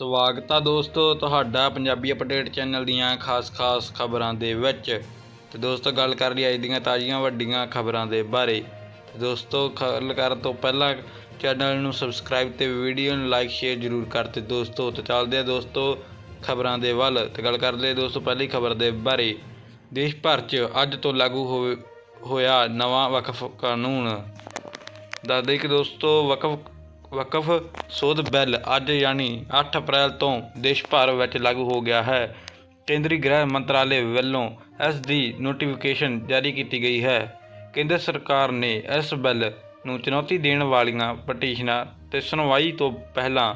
ਸਵਾਗਤ ਆ ਦੋਸਤੋ ਤੁਹਾਡਾ ਪੰਜਾਬੀ ਅਪਡੇਟ ਚੈਨਲ ਦੀਆਂ ਖਾਸ-ਖਾਸ ਖਬਰਾਂ ਦੇ ਵਿੱਚ। ਤੇ ਦੋਸਤੋ ਗੱਲ ਕਰ ਲਈ ਅੱਜ ਦੀਆਂ ਤਾਜ਼ੀਆਂ ਵੱਡੀਆਂ ਖਬਰਾਂ ਦੇ ਬਾਰੇ। ਤੇ ਦੋਸਤੋ ਗੱਲ ਕਰਨ ਤੋਂ ਪਹਿਲਾਂ ਚੈਨਲ ਨੂੰ ਸਬਸਕ੍ਰਾਈਬ ਤੇ ਵੀਡੀਓ ਨੂੰ ਲਾਈਕ, ਸ਼ੇਅਰ ਜ਼ਰੂਰ ਕਰ ਤੇ ਦੋਸਤੋ ਤੇ ਚੱਲਦੇ ਆ ਦੋਸਤੋ ਖਬਰਾਂ ਦੇ ਵੱਲ। ਤੇ ਗੱਲ ਕਰ ਲਈ ਦੋਸਤੋ ਪਹਿਲੀ ਖਬਰ ਦੇ ਬਾਰੇ। ਦੇਸ਼ ਭਰ 'ਚ ਅੱਜ ਤੋਂ ਲਾਗੂ ਹੋਵੇ ਹੋਇਆ ਨਵਾਂ ਵਕਫ ਕਾਨੂੰਨ। ਦੱਸਦੇ ਕਿ ਦੋਸਤੋ ਵਕਫ ਵਕਫ ਸੋਧ ਬਿੱਲ ਅੱਜ ਯਾਨੀ 8 ਅਪ੍ਰੈਲ ਤੋਂ ਦੇਸ਼ ਭਰ ਵਿੱਚ ਲਾਗੂ ਹੋ ਗਿਆ ਹੈ। ਕੇਂਦਰੀ ਗ੍ਰਹਿ ਮੰਤਰਾਲੇ ਵੱਲੋਂ ਇਸ ਦੀ ਨੋਟੀਫਿਕੇਸ਼ਨ ਜਾਰੀ ਕੀਤੀ ਗਈ ਹੈ। ਕੇਂਦਰ ਸਰਕਾਰ ਨੇ ਇਸ ਬਿੱਲ ਨੂੰ ਚੁਣੌਤੀ ਦੇਣ ਵਾਲੀਆਂ ਪਟੀਸ਼ਨਾਂ ਤੇ ਸੁਣਵਾਈ ਤੋਂ ਪਹਿਲਾਂ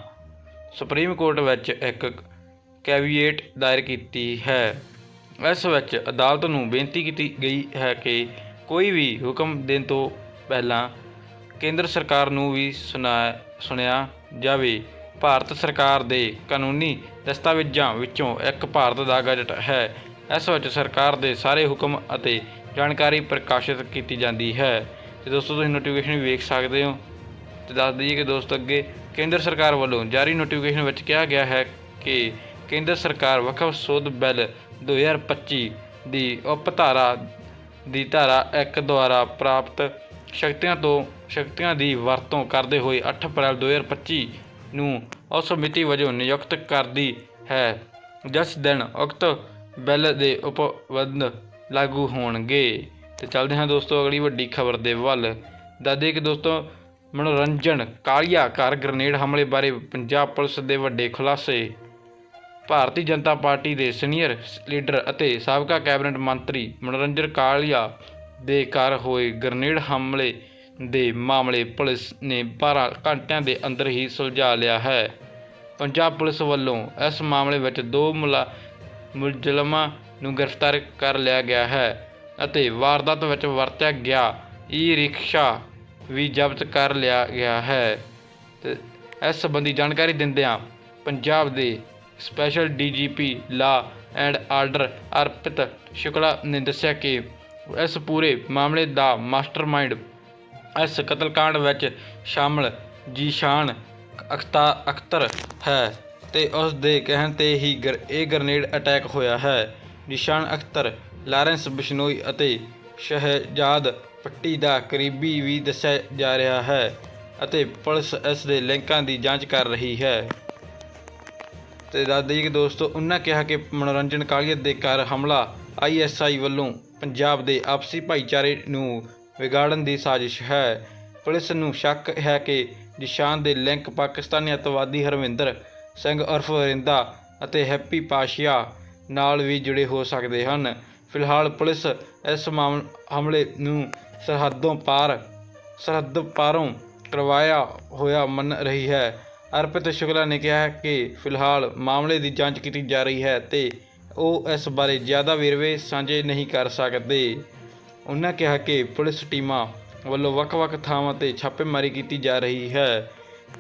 ਸੁਪਰੀਮ ਕੋਰਟ ਵਿੱਚ ਇੱਕ ਕੈਵੀਏਟ ਦਾਇਰ ਕੀਤੀ ਹੈ। ਇਸ ਵਿੱਚ ਅਦਾਲਤ ਨੂੰ ਬੇਨਤੀ ਕੀਤੀ ਗਈ ਹੈ ਕਿ ਕੋਈ ਵੀ ਹੁਕਮ ਦੇਣ ਤੋਂ ਪਹਿਲਾਂ ਕੇਂਦਰ ਸਰਕਾਰ ਨੂੰ ਵੀ ਸੁਣਾ- ਸੁਣਿਆ ਜਾਵੇ, ਭਾਰਤ ਸਰਕਾਰ ਦੇ ਕਾਨੂੰਨੀ ਦਸਤਾਵੇਜ਼ਾਂ ਵਿੱਚੋਂ ਇੱਕ ਭਾਰਤ ਦਾ ਗਜਟ ਹੈ। ਇਸ ਵਿੱਚ ਸਰਕਾਰ ਦੇ ਸਾਰੇ ਹੁਕਮ ਅਤੇ ਜਾਣਕਾਰੀ ਪ੍ਰਕਾਸ਼ਿਤ ਕੀਤੀ ਜਾਂਦੀ ਹੈ। ਤੇ ਦੋਸਤੋ, ਤੁਸੀਂ ਨੋਟੀਫਿਕੇਸ਼ਨ ਵੀ ਵੇਖ ਸਕਦੇ ਹੋ। ਤੇ ਦੱਸ ਦਈਏ ਕਿ ਦੋਸਤੋ, ਅੱਗੇ ਕੇਂਦਰ ਸਰਕਾਰ ਵੱਲੋਂ ਜਾਰੀ ਨੋਟੀਫਿਕੇਸ਼ਨ ਵਿੱਚ ਕਿਹਾ ਗਿਆ ਹੈ ਕਿ ਕੇਂਦਰ ਸਰਕਾਰ ਵਕਫ ਸੋਧ ਬਿੱਲ 2025 ਦੀ ਉਪਧਾਰਾ ਦੀ ਧਾਰਾ 1 ਦੁਆਰਾ ਪ੍ਰਾਪਤ ਸ਼ਕਤੀਆਂ ਤੋਂ, ਸ਼ਕਤੀਆਂ ਦੀ ਵਰਤੋਂ ਕਰਦੇ ਹੋਏ 8 ਅਪ੍ਰੈਲ 2025 ਨੂੰ ਉਸ ਮਿਤੀ ਵਜੋਂ ਨਿਯੁਕਤ ਕਰਦੀ ਹੈ, ਜਿਸ ਦਿਨ ਉਕਤ ਬਿੱਲ ਦੇ ਉਪਬੰਧ ਲਾਗੂ ਹੋਣਗੇ। ਤੇ ਚੱਲਦੇ ਹਾਂ ਦੋਸਤੋ, ਅਗਲੀ ਵੱਡੀ ਖਬਰ ਦੇ ਵੱਲ। ਦੱਸਦੇ ਕਿ ਦੋਸਤੋ, ਮਨੋਰੰਜਨ, ਕਾਲੀਆ ਘਰ ਗ੍ਰਨੇਡ ਹਮਲੇ ਬਾਰੇ ਪੰਜਾਬ ਪੁਲਿਸ ਦੇ ਵੱਡੇ ਖੁਲਾਸੇ। ਭਾਰਤੀ ਜਨਤਾ ਪਾਰਟੀ ਦੇ ਸੀਨੀਅਰ ਲੀਡਰ ਅਤੇ ਸਾਬਕਾ ਕੈਬਨਿਟ ਮੰਤਰੀ ਮਨੋਰੰਜਨ ਕਾਲੀਆ ਦੇ ਘਰ ਹੋਏ ਗ੍ਰਨੇਡ ਹਮਲੇ ਦੇ ਮਾਮਲੇ ਪੁਲਿਸ ਨੇ 12 ਘੰਟਿਆਂ ਦੇ ਅੰਦਰ ਹੀ ਸੁਲਝਾ ਲਿਆ ਹੈ। ਪੰਜਾਬ ਪੁਲਿਸ ਵੱਲੋਂ ਇਸ ਮਾਮਲੇ ਵਿੱਚ ਦੋ ਮੁਲਾ, ਮੁਲਜ਼ਮਾਂ ਨੂੰ ਗ੍ਰਿਫਤਾਰ ਕਰ ਲਿਆ ਗਿਆ ਹੈ ਅਤੇ ਵਾਰਦਾਤ ਵਿੱਚ ਵਰਤਿਆ ਗਿਆ ਈ ਰਿਕਸ਼ਾ ਵੀ ਜ਼ਬਤ ਕਰ ਲਿਆ ਗਿਆ ਹੈ। ਤੇ ਇਸ ਸੰਬੰਧੀ ਜਾਣਕਾਰੀ ਦਿੰਦਿਆਂ ਪੰਜਾਬ ਦੇ special DGP law and order Arpit Shukla ਨੇ ਦੱਸਿਆ ਕਿ ਇਸ ਪੂਰੇ ਮਾਮਲੇ ਦਾ ਮਾਸਟਰਮਾਈਂਡ ਇਸ ਕਤਲकांड ਵਿੱਚ ਸ਼ਾਮਲ ਜੀਸ਼ਾਨ ਅਖਤਾ ਅਖਤਰ ਹੈ ਤੇ ਉਸ ਦੇ ਕਹਿਣ ਤੇ ਹੀ ਗਰ- ਇਹ ਗ੍ਰਨੇਡ ਅਟੈਕ ਹੋਇਆ ਹੈ। ਜੀਸ਼ਾਨ ਅਖਤਰ, ਲਾਰੈਂਸ ਬਿਸ਼ਨੋਈ ਅਤੇ ਸ਼ਹਿਜਾਦ ਪੱਟੀ ਦਾ ਕਰੀਬੀ ਵੀ ਦੱਸਿਆ ਜਾ ਰਿਹਾ ਹੈ ਅਤੇ ਪੁਲਿਸ ਇਸ ਦੇ ਲਿੰਕਾਂ ਦੀ ਜਾਂਚ ਕਰ ਰਹੀ ਹੈ। ਤੇ ਦੱਸ ਦਈਏ ਕਿ ਦੋਸਤੋ, ਉਹਨਾਂ ਕਿਹਾ ਕਿ ਮਨੋਰੰਜਨ ਕਾਲੀਆ ਦੇ ਘਰ ਹਮਲਾ ਆਈਐਸਆਈ ਵੱਲੋਂ ਪੰਜਾਬ ਦੇ ਆਪਸੀ ਭਾਈਚਾਰੇ ਨੂੰ ਵਿਗਾੜਨ ਦੀ ਸਾਜ਼ਿਸ਼ ਹੈ। ਪੁਲਿਸ ਨੂੰ ਸ਼ੱਕ ਹੈ ਕਿ ਨਿਸ਼ਾਨ ਦੇ ਲਿੰਕ ਪਾਕਿਸਤਾਨੀ ਅਤਵਾਦੀ ਹਰਵਿੰਦਰ ਸਿੰਘ ਉਰਫ ਰਿੰਦਾ ਅਤੇ ਹੈਪੀ ਪਾਸ਼ੀਆ ਨਾਲ ਵੀ ਜੁੜੇ ਹੋ ਸਕਦੇ ਹਨ। ਫਿਲਹਾਲ ਪੁਲਿਸ ਇਸ ਮਾਮ- ਹਮਲੇ ਨੂੰ ਸਰਹੱਦੋਂ ਪਾਰ, ਸਰਹੱਦ ਪਾਰੋਂ ਕਰਵਾਇਆ ਹੋਇਆ ਮੰਨ ਰਹੀ ਹੈ। ਅਰਪਿਤ ਸ਼ੁਕਲਾ ਨੇ ਕਿਹਾ ਕਿ ਫਿਲਹਾਲ ਮਾਮਲੇ ਦੀ ਜਾਂਚ ਕੀਤੀ ਜਾ ਰਹੀ ਹੈ ਤੇ ਉਹ ਇਸ ਬਾਰੇ ਜ਼ਿਆਦਾ ਵੇਰਵੇ ਸਾਂਝੇ ਨਹੀਂ ਕਰ ਸਕਦੇ। ਉਹਨਾਂ ਕਿਹਾ ਕਿ ਪੁਲਿਸ ਟੀਮਾਂ ਵੱਲੋਂ ਵੱਖ-ਵੱਖ ਥਾਵਾਂ ਤੇ ਛਾਪੇਮਾਰੀ ਕੀਤੀ ਜਾ ਰਹੀ ਹੈ।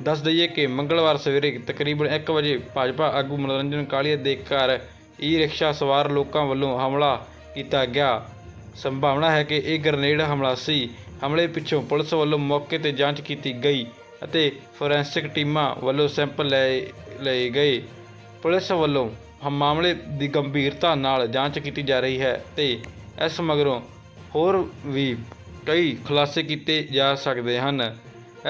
ਦੱਸ ਦਈਏ ਕਿ ਮੰਗਲਵਾਰ ਸਵੇਰੇ ਤਕਰੀਬਨ 1 ਵਜੇ ਭਾਜਪਾ ਆਗੂ ਮਨੋਰੰਜਨ ਕਾਲੀਆ ਦੇ ਘਰ ਈ ਰਿਕਸ਼ਾ ਸਵਾਰ ਲੋਕਾਂ ਵੱਲੋਂ ਹਮਲਾ ਕੀਤਾ ਗਿਆ। ਸੰਭਾਵਨਾ ਹੈ ਕਿ ਇਹ ਗ੍ਰਨੇਡ ਹਮਲਾ ਸੀ। ਹਮਲੇ ਪਿੱਛੋਂ ਪੁਲਿਸ ਵੱਲੋਂ ਮੌਕੇ ਤੇ ਜਾਂਚ ਕੀਤੀ ਗਈ ਅਤੇ ਫੋਰੈਂਸਿਕ ਟੀਮਾਂ ਵੱਲੋਂ ਸੈਂਪਲ ਲਏ ਲਏ ਗਏ। ਪੁਲਿਸ ਵੱਲੋਂ ਮਾਮਲੇ ਦੀ ਗੰਭੀਰਤਾ ਨਾਲ ਜਾਂਚ ਕੀਤੀ ਜਾ ਰਹੀ ਹੈ ਤੇ ਇਸ ਮਗਰੋਂ ਹੋਰ ਵੀ ਕਈ ਖੁਲਾਸੇ ਕੀਤੇ ਜਾ ਸਕਦੇ ਹਨ।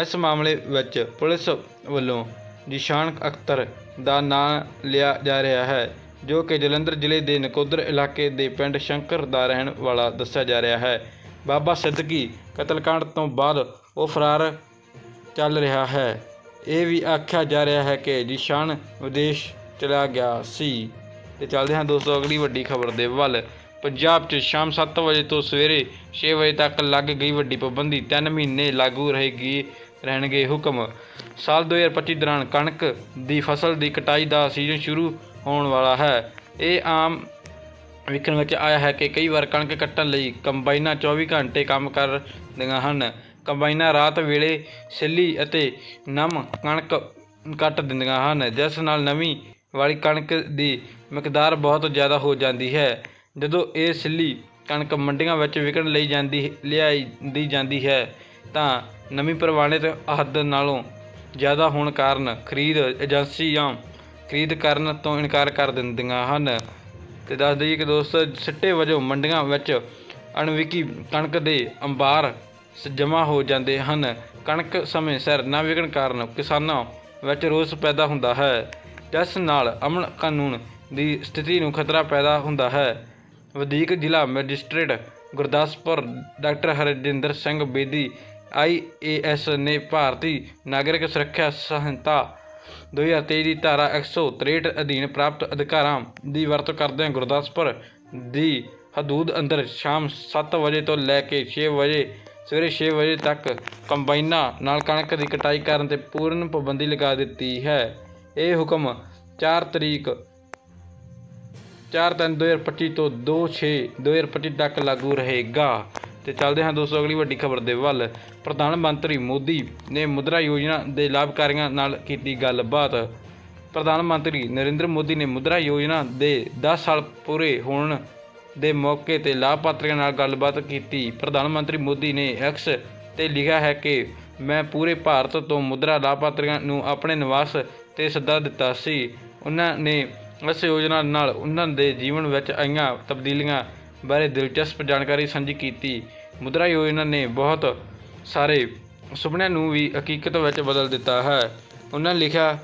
ਇਸ ਮਾਮਲੇ ਵਿੱਚ ਪੁਲਿਸ ਵੱਲੋਂ ਨਿਸ਼ਾਨ ਅਖਤਰ ਦਾ ਨਾਂ ਲਿਆ ਜਾ ਰਿਹਾ ਹੈ, ਜੋ ਕਿ ਜਲੰਧਰ ਜ਼ਿਲ੍ਹੇ ਦੇ ਨਕੋਦਰ ਇਲਾਕੇ ਦੇ ਪਿੰਡ ਸ਼ੰਕਰ ਦਾ ਰਹਿਣ ਵਾਲਾ ਦੱਸਿਆ ਜਾ ਰਿਹਾ ਹੈ। ਬਾਬਾ ਸਿੱਦਕੀ ਕਤਲकांड ਤੋਂ ਬਾਅਦ ਉਹ ਫਰਾਰ ਚੱਲ ਰਿਹਾ ਹੈ। ਇਹ ਵੀ ਆਖਿਆ ਜਾ ਰਿਹਾ ਹੈ ਕਿ ਜਿਸ਼ਾਨ ਵਿਦੇਸ਼ ਚਲਾ ਗਿਆ ਸੀ। ਤੇ ਚੱਲਦੇ ਹਾਂ ਦੋਸਤੋ, ਅਗਲੀ ਵੱਡੀ ਖਬਰ ਦੇ ਵੱਲ। ਪੰਜਾਬ 'ਚ ਸ਼ਾਮ 7 ਵਜੇ ਤੋਂ ਸਵੇਰੇ 6 ਵਜੇ ਤੱਕ ਲੱਗ ਗਈ ਵੱਡੀ ਪਾਬੰਦੀ। 3 ਮਹੀਨੇ ਲਾਗੂ ਰਹੇਗੀ, ਰਹਿਣਗੇ ਹੁਕਮ। ਸਾਲ 2025 ਦੌਰਾਨ ਕਣਕ ਦੀ ਫਸਲ ਦੀ ਕਟਾਈ ਦਾ ਸੀਜ਼ਨ ਸ਼ੁਰੂ ਹੋਣ ਵਾਲਾ ਹੈ। ਇਹ ਆਮ ਵੇਖਣ ਵਿੱਚ ਆਇਆ ਹੈ ਕਿ ਕਈ ਵਾਰ ਕਣਕ ਕੱਟਣ ਲਈ ਕੰਬਾਈਨਾਂ 24 ਘੰਟੇ ਕੰਮ ਕਰਦੀਆਂ ਹਨ। ਕੰਬਾਈਨਾਂ ਰਾਤ ਵੇਲੇ ਸਿੱਲੀ ਅਤੇ ਨਮ ਕਣਕ ਕੱਟ ਦਿੰਦੀਆਂ ਹਨ। ਜਿਸ ਨਾਲ ਨਵੀਂ ਵਾਲੀ ਕਣਕ ਦੀ ਮਿਕਦਾਰ ਬਹੁਤ ਜ਼ਿਆਦਾ ਹੋ ਜਾਂਦੀ ਹੈ। ਜਦੋਂ ਇਹ ਸਿੱਲੀ ਕਣਕ ਮੰਡੀਆਂ ਵਿੱਚ ਵਿਕਣ ਲਈ ਜਾਂਦੀ ਲਿਆਈ ਦੀ ਜਾਂਦੀ ਹੈ, ਤਾਂ ਨਵੀਂ ਪ੍ਰਵਾਨਿਤ ਹੱਦ ਨਾਲੋਂ ਜ਼ਿਆਦਾ ਹੋਣ ਕਾਰਨ ਖਰੀਦ ਏਜੰਸੀਆਂ ਖਰੀਦ ਕਰਨ ਤੋਂ ਇਨਕਾਰ ਕਰ ਦਿੰਦੀਆਂ ਹਨ। ਤੇ ਦੱਸ ਦਈਏ ਕਿ ਦੋਸਤੋ, ਸਿੱਟੇ ਵਜੋਂ ਮੰਡੀਆਂ ਵਿੱਚ ਅਣਵਿਕੀ ਕਣਕ ਦੇ ਅੰਬਾਰ ਜਮ੍ਹਾਂ ਹੋ ਜਾਂਦੇ ਹਨ। ਕਣਕ ਸਮੇਂ ਸਿਰ ਨਾ ਵਿਕਣ ਕਾਰਨ ਕਿਸਾਨਾਂ ਵਿੱਚ ਰੋਸ ਪੈਦਾ ਹੁੰਦਾ ਹੈ। ਜਿਸ ਨਾਲ ਅਮਨ ਕਾਨੂੰਨ ਦੀ ਸਥਿਤੀ ਨੂੰ ਖਤਰਾ ਪੈਦਾ ਹੁੰਦਾ ਹੈ। ਵਧੀਕ ਜ਼ਿਲ੍ਹਾ magistrate Gurdaspur doctor Harjinder Singh Bedi IAS ਨੇ ਭਾਰਤੀ ਨਾਗਰਿਕ ਸੁਰੱਖਿਆ ਸੰਹਿਤਾ 2023 ਦੀ ਧਾਰਾ 163 ਅਧੀਨ ਪ੍ਰਾਪਤ ਅਧਿਕਾਰਾਂ ਦੀ ਵਰਤੋਂ ਕਰਦਿਆਂ ਗੁਰਦਾਸਪੁਰ ਦੀ ਹਦੂਦ ਅੰਦਰ ਸ਼ਾਮ 7 ਵਜੇ ਤੋਂ ਲੈ ਕੇ 6 ਵਜੇ, ਸਵੇਰੇ 6 ਵਜੇ ਤੱਕ ਕੰਬਾਈਨਾਂ ਨਾਲ ਕਣਕ ਦੀ ਕਟਾਈ ਕਰਨ ਤੇ ਪੂਰਨ ਪਾਬੰਦੀ ਲਗਾ ਦਿੱਤੀ ਹੈ। ਇਹ ਹੁਕਮ 4 ਤਰੀਕ 4 ਤਿੰਨ 2025 ਤੋਂ 2 6 2025 ਤੱਕ ਲਾਗੂ ਰਹੇਗਾ। ਤੇ ਚੱਲਦੇ ਹਾਂ ਦੋਸਤੋ, ਅਗਲੀ ਵੱਡੀ ਖਬਰ ਦੇ ਵੱਲ। ਪ੍ਰਧਾਨ ਮੰਤਰੀ ਮੋਦੀ ਨੇ ਮੁਦਰਾ ਯੋਜਨਾ ਦੇ ਲਾਭਕਾਰੀਆਂ ਨਾਲ ਕੀਤੀ ਗੱਲਬਾਤ। ਪ੍ਰਧਾਨ ਮੰਤਰੀ ਨਰਿੰਦਰ ਮੋਦੀ ਨੇ ਮੁਦਰਾ ਯੋਜਨਾ ਦੇ 10 ਸਾਲ ਪੂਰੇ ਹੋਣ ਦੇ ਮੌਕੇ ਤੇ ਲਾਭਪਾਤਰੀਆਂ ਨਾਲ ਗੱਲਬਾਤ ਕੀਤੀ। ਪ੍ਰਧਾਨ ਮੰਤਰੀ ਮੋਦੀ ਨੇ ਐਕਸ ਤੇ ਲਿਖਿਆ ਹੈ ਕਿ, ਮੈਂ ਪੂਰੇ ਭਾਰਤ ਤੋਂ ਮੁਦਰਾ ਲਾਭਪਾਤਰੀਆਂ ਨੂੰ ਆਪਣੇ ਨਿਵਾਸ ਤੇ ਸੱਦਾ ਦਿੱਤਾ ਸੀ। ਉਹਨਾਂ ਨੇ ਇਸ ਯੋਜਨਾ ਨਾਲ ਉਹਨਾਂ ਦੇ ਜੀਵਨ ਵਿੱਚ ਆਈਆਂ ਤਬਦੀਲੀਆਂ ਬਾਰੇ ਦਿਲਚਸਪ ਜਾਣਕਾਰੀ ਸਾਂਝੀ ਕੀਤੀ। ਮੁਦਰਾ ਯੋਜਨਾ ਨੇ ਬਹੁਤ ਸਾਰੇ ਸੁਪਨਿਆਂ ਨੂੰ ਵੀ ਹਕੀਕਤ ਵਿੱਚ ਬਦਲ ਦਿੱਤਾ ਹੈ। ਉਹਨਾਂ ਲਿਖਿਆ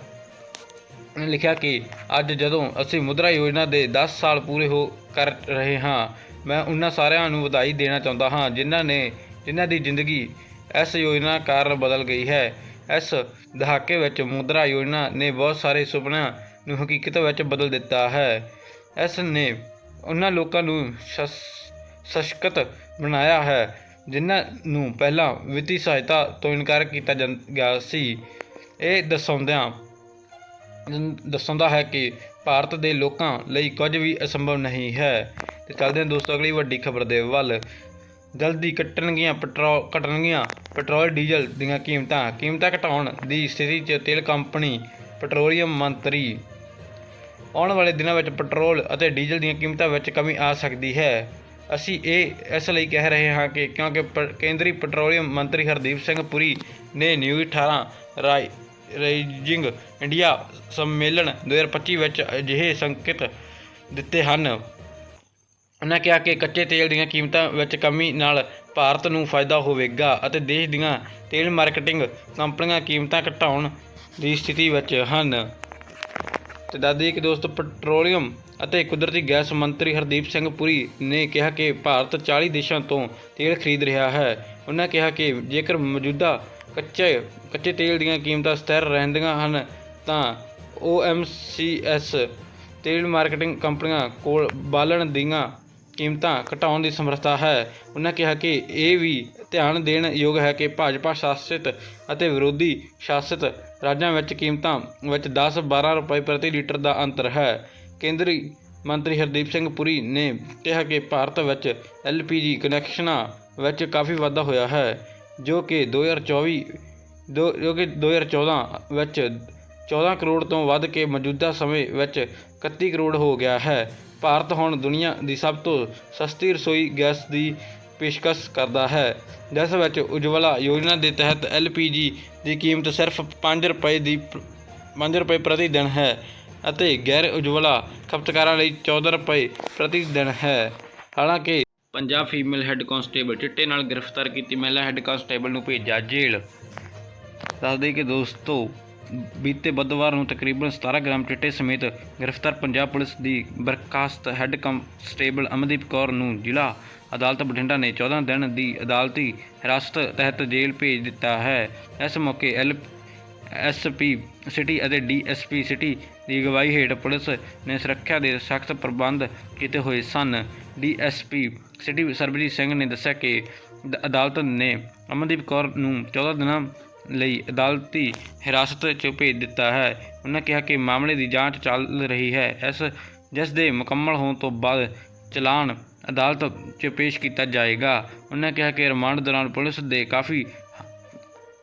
ਨੇ ਲਿਖਿਆ ਕਿ ਅੱਜ ਜਦੋਂ ਅਸੀਂ ਮੁਦਰਾ ਯੋਜਨਾ ਦੇ 10 ਸਾਲ ਪੂਰੇ ਹੋ ਕਰ ਰਹੇ ਹਾਂ, ਮੈਂ ਉਹਨਾਂ ਸਾਰਿਆਂ ਨੂੰ ਵਧਾਈ ਦੇਣਾ ਚਾਹੁੰਦਾ ਹਾਂ, ਜਿਨ੍ਹਾਂ ਨੇ, ਜਿਨ੍ਹਾਂ ਦੀ ਜ਼ਿੰਦਗੀ ਇਸ ਯੋਜਨਾ ਕਾਰਨ ਬਦਲ ਗਈ ਹੈ। ਇਸ ਦਹਾਕੇ ਵਿੱਚ ਮੁਦਰਾ ਯੋਜਨਾ ਨੇ ਬਹੁਤ ਸਾਰੇ ਸੁਪਨਿਆਂ ਨੂੰ ਹਕੀਕਤ ਵਿੱਚ ਬਦਲ ਦਿੱਤਾ ਹੈ। ਇਸ ਨੇ ਉਹਨਾਂ ਲੋਕਾਂ ਨੂੰ ਸਸ਼ਕਤ ਬਣਾਇਆ ਹੈ, ਜਿਨ੍ਹਾਂ ਨੂੰ ਪਹਿਲਾਂ ਵਿੱਤੀ ਸਹਾਇਤਾ ਤੋਂ ਇਨਕਾਰ ਕੀਤਾ ਜਾਂ- ਗਿਆ ਸੀ। ਇਹ ਦਰਸਾਉਂਦਿਆਂ ਦੱਸਦਾ ਹੈ ਕਿ ਭਾਰਤ ਦੇ ਲੋਕਾਂ ਲਈ ਕੁਝ ਵੀ ਅਸੰਭਵ ਨਹੀਂ ਹੈ। ਤੇ ਚੱਲਦੇ ਹਾਂ ਦੋਸਤੋ ਅਗਲੀ ਵੱਡੀ ਖਬਰ ਦੇ ਵੱਲ। ਜਲਦੀ ਕੱਟਣਗੀਆਂ ਪੈਟਰੋਲ ਘਟਣਗੀਆਂ ਪੈਟਰੋਲ, ਡੀਜ਼ਲ ਦੀਆਂ ਕੀਮਤਾਂ। ਕੀਮਤਾਂ ਘਟਾਉਣ ਦੀ ਸਥਿਤੀ 'ਚ ਤੇਲ ਕੰਪਨੀ, ਪੈਟਰੋਲੀਅਮ ਮੰਤਰੀ। ਆਉਣ ਵਾਲੇ ਦਿਨਾਂ ਵਿੱਚ ਪੈਟਰੋਲ ਅਤੇ ਡੀਜ਼ਲ ਦੀਆਂ ਕੀਮਤਾਂ ਵਿੱਚ ਕਮੀ ਆ ਸਕਦੀ ਹੈ। ਅਸੀਂ ਇਹ, ਇਸ ਲਈ ਕਹਿ ਰਹੇ ਹਾਂ ਕਿ ਕਿਉਂਕਿ ਪ- ਕੇਂਦਰੀ ਪੈਟਰੋਲੀਅਮ ਮੰਤਰੀ ਹਰਦੀਪ ਸਿੰਘ ਪੁਰੀ ਨੇ ਨਿਊ 18 ਰਾਈ ਰਾਈਜ਼ਿੰਗ ਇੰਡੀਆ ਸੰਮੇਲਨ 2025 ਵਿੱਚ ਅਜਿਹੇ ਸੰਕੇਤ ਦਿੱਤੇ ਹਨ। ਉਹਨਾਂ ਕਿਹਾ ਕਿ ਕੱਚੇ ਤੇਲ ਦੀਆਂ ਕੀਮਤਾਂ ਵਿੱਚ ਕਮੀ ਨਾਲ ਭਾਰਤ ਨੂੰ ਫਾਇਦਾ ਹੋਵੇਗਾ ਅਤੇ ਦੇਸ਼ ਦੀਆਂ ਤੇਲ ਮਾਰਕੀਟਿੰਗ ਕੰਪਨੀਆਂ ਕੀਮਤਾਂ ਘਟਾਉਣ ਦੀ ਸਥਿਤੀ ਵਿੱਚ ਹਨ। ਤੇ ਦਾਦੀ ਕਿ ਦੋਸਤੋ ਪੈਟਰੋਲੀਅਮ ਅਤੇ ਕੁਦਰਤੀ ਗੈਸ ਮੰਤਰੀ ਹਰਦੀਪ ਸਿੰਘ ਪੁਰੀ ਨੇ ਕਿਹਾ ਕਿ ਭਾਰਤ 40 ਦੇਸ਼ਾਂ ਤੋਂ ਤੇਲ ਖਰੀਦ ਰਿਹਾ ਹੈ। ਉਹਨਾਂ ਕਿਹਾ ਕਿ ਜੇਕਰ ਮੌਜੂਦਾ ਕੱਚੇ ਕੱਚੇ ਤੇਲ ਦੀਆਂ ਕੀਮਤਾਂ ਸਥਿਰ ਰਹਿੰਦੀਆਂ ਹਨ, ਤਾਂ OMCS ਤੇਲ ਮਾਰਕੀਟਿੰਗ ਕੰਪਨੀਆਂ ਕੋਲ ਬਾਲਣ ਦੀਆਂ ਕੀਮਤਾਂ ਘਟਾਉਣ ਦੀ ਸਮਰੱਥਾ ਹੈ। ਉਹਨਾਂ ਕਿਹਾ ਕਿ ਇਹ ਵੀ ਧਿਆਨ ਦੇਣ ਯੋਗ ਹੈ ਕਿ ਭਾਜਪਾ ਸ਼ਾਸਿਤ ਅਤੇ ਵਿਰੋਧੀ ਸ਼ਾਸਿਤ ਰਾਜਾਂ ਵਿੱਚ ਕੀਮਤਾਂ ਵਿੱਚ 10-12 ਰੁਪਏ ਪ੍ਰਤੀ ਲੀਟਰ ਦਾ ਅੰਤਰ ਹੈ। ਕੇਂਦਰੀ ਮੰਤਰੀ ਹਰਦੀਪ ਸਿੰਘ ਪੁਰੀ ਨੇ ਕਿਹਾ ਕਿ ਭਾਰਤ ਵਿੱਚ LPG ਕਨੈਕਸ਼ਨਾਂ ਵਿੱਚ ਕਾਫੀ ਵਾਧਾ ਹੋਇਆ ਹੈ, ਜੋ ਕਿ 2024 ਦੋ, ਜੋ ਕਿ 2014 ਵਿੱਚ 14 ਕਰੋੜ ਤੋਂ ਵੱਧ ਕੇ ਮੌਜੂਦਾ ਸਮੇਂ ਵਿੱਚ 31 ਕਰੋੜ ਹੋ ਗਿਆ ਹੈ। ਭਾਰਤ ਹੁਣ ਦੁਨੀਆ ਦੀ ਸਭ ਤੋਂ ਸਸਤੀ ਰਸੋਈ ਗੈਸ ਦੀ ਪੇਸ਼ਕਸ਼ ਕਰਦਾ ਹੈ। ਜਿਸ ਵਿੱਚ ਉਜਵਲਾ ਯੋਜਨਾ ਦੇ ਤਹਿਤ LPG ਦੀ ਕੀਮਤ ਸਿਰਫ 5 ਰੁਪਏ ਦੀ 5 ਰੁਪਏ ਪ੍ਰਤੀ ਦਿਨ ਹੈ ਅਤੇ ਗੈਰ ਉਜਵਲਾ ਖਪਤਕਾਰਾਂ ਲਈ 14 ਰੁਪਏ ਪ੍ਰਤੀ ਦਿਨ ਹੈ। ਹਾਲਾਂਕਿ ਪੰਜਾਬ ਫੀਮੇਲ ਹੈੱਡ ਕਾਂਸਟੇਬਲ ਚਿੱਟੇ ਨਾਲ ਗ੍ਰਿਫਤਾਰ ਕੀਤੀ ਮਹਿਲਾ ਹੈੱਡ ਕਾਂਸਟੇਬਲ ਨੂੰ ਭੇਜਿਆ ਜੇਲ੍ਹ। ਦੱਸਦੇ ਕਿ ਦੋਸਤੋ ਬੀਤੇ ਬੁੱਧਵਾਰ ਨੂੰ ਤਕਰੀਬਨ 17 ਗ੍ਰਾਮ ਚਿੱਟੇ ਸਮੇਤ ਗ੍ਰਿਫਤਾਰ ਪੰਜਾਬ ਪੁਲਿਸ ਦੀ ਬਰਖਾਸਤ ਹੈੱਡ ਕਾਂਸਟੇਬਲ ਅਮਨਦੀਪ ਕੌਰ ਨੂੰ ਜ਼ਿਲ੍ਹਾ ਅਦਾਲਤ ਬਠਿੰਡਾ ਨੇ 14 ਦਿਨ ਦੀ ਅਦਾਲਤੀ ਹਿਰਾਸਤ ਤਹਿਤ ਜੇਲ੍ਹ ਭੇਜ ਦਿੱਤਾ ਹੈ। ਇਸ ਮੌਕੇ ਐਲ ਐਸਪੀ ਸਿਟੀ ਅਤੇ ਡੀਐਸਪੀ ਸਿਟੀ ਦੀ ਅਗਵਾਈ ਹੇਠ ਪੁਲਿਸ ਨੇ ਸੁਰੱਖਿਆ ਦੇ ਸਖਤ ਪ੍ਰਬੰਧ ਕੀਤੇ ਹੋਏ ਸਨ। ਡੀਐਸਪੀ ਸਿਟੀ ਸਰਬਜੀਤ ਸਿੰਘ ਨੇ ਦੱਸਿਆ ਕਿ ਅਦਾਲਤ ਨੇ ਅਮਨਦੀਪ ਕੌਰ ਨੂੰ 14 ਦਿਨਾਂ ਲਈ ਅਦਾਲਤੀ ਹਿਰਾਸਤ 'ਚ ਭੇਜ ਦਿੱਤਾ ਹੈ। ਉਹਨਾਂ ਕਿਹਾ ਕਿ ਮਾਮਲੇ ਦੀ ਜਾਂਚ ਚੱਲ ਰਹੀ ਹੈ। ਇਸ, ਜਿਸ ਦੇ ਮੁਕੰਮਲ ਹੋਣ ਤੋਂ ਬਾਅਦ ਚਲਾਨ ਅਦਾਲਤ 'ਚ ਪੇਸ਼ ਕੀਤਾ ਜਾਏਗਾ। ਉਹਨਾਂ ਕਿਹਾ ਕਿ ਰਿਮਾਂਡ ਦੌਰਾਨ ਪੁਲਿਸ ਦੇ ਕਾਫੀ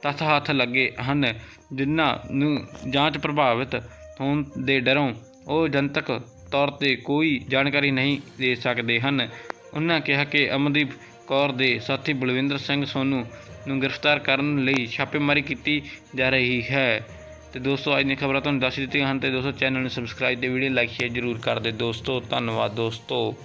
ਤੱਥ ਹੱਥ ਲੱਗੇ ਹਨ, ਜਿਨ੍ਹਾਂ ਨੂੰ ਜਾਂਚ ਪ੍ਰਭਾਵਿਤ ਹੋਣ ਦੇ ਡਰੋਂ ਉਹ ਜਨਤਕ ਤੌਰ ਤੇ ਕੋਈ ਜਾਣਕਾਰੀ ਨਹੀਂ ਦੇ ਸਕਦੇ ਹਨ। ਉਹਨਾਂ ਕਿਹਾ ਕਿ ਅਮਨਦੀਪ ਕੌਰ ਦੇ ਸਾਥੀ ਬਲਵਿੰਦਰ ਸਿੰਘ ਸੋਨੂ ਨੂੰ ਗ੍ਰਿਫਤਾਰ ਕਰਨ ਲਈ ਛਾਪੇਮਾਰੀ ਕੀਤੀ ਜਾ ਰਹੀ ਹੈ। ਤੇ ਦੋਸਤੋ, ਅੱਜ ਦੀਆਂ ਖਬਰਾਂ ਤੁਹਾਨੂੰ ਦੱਸ ਦਿੱਤੀਆਂ ਹਨ ਤੇ ਦੋਸਤੋ, ਚੈਨਲ ਨੂੰ ਸਬਸਕ੍ਰਾਈਬ ਤੇ ਵੀਡੀਓ ਲਾਈਕ ਸ਼ੇਅਰ ਜ਼ਰੂਰ ਕਰ ਦੇ ਦੋਸਤੋ, ਧੰਨਵਾਦ ਦੋਸਤੋ।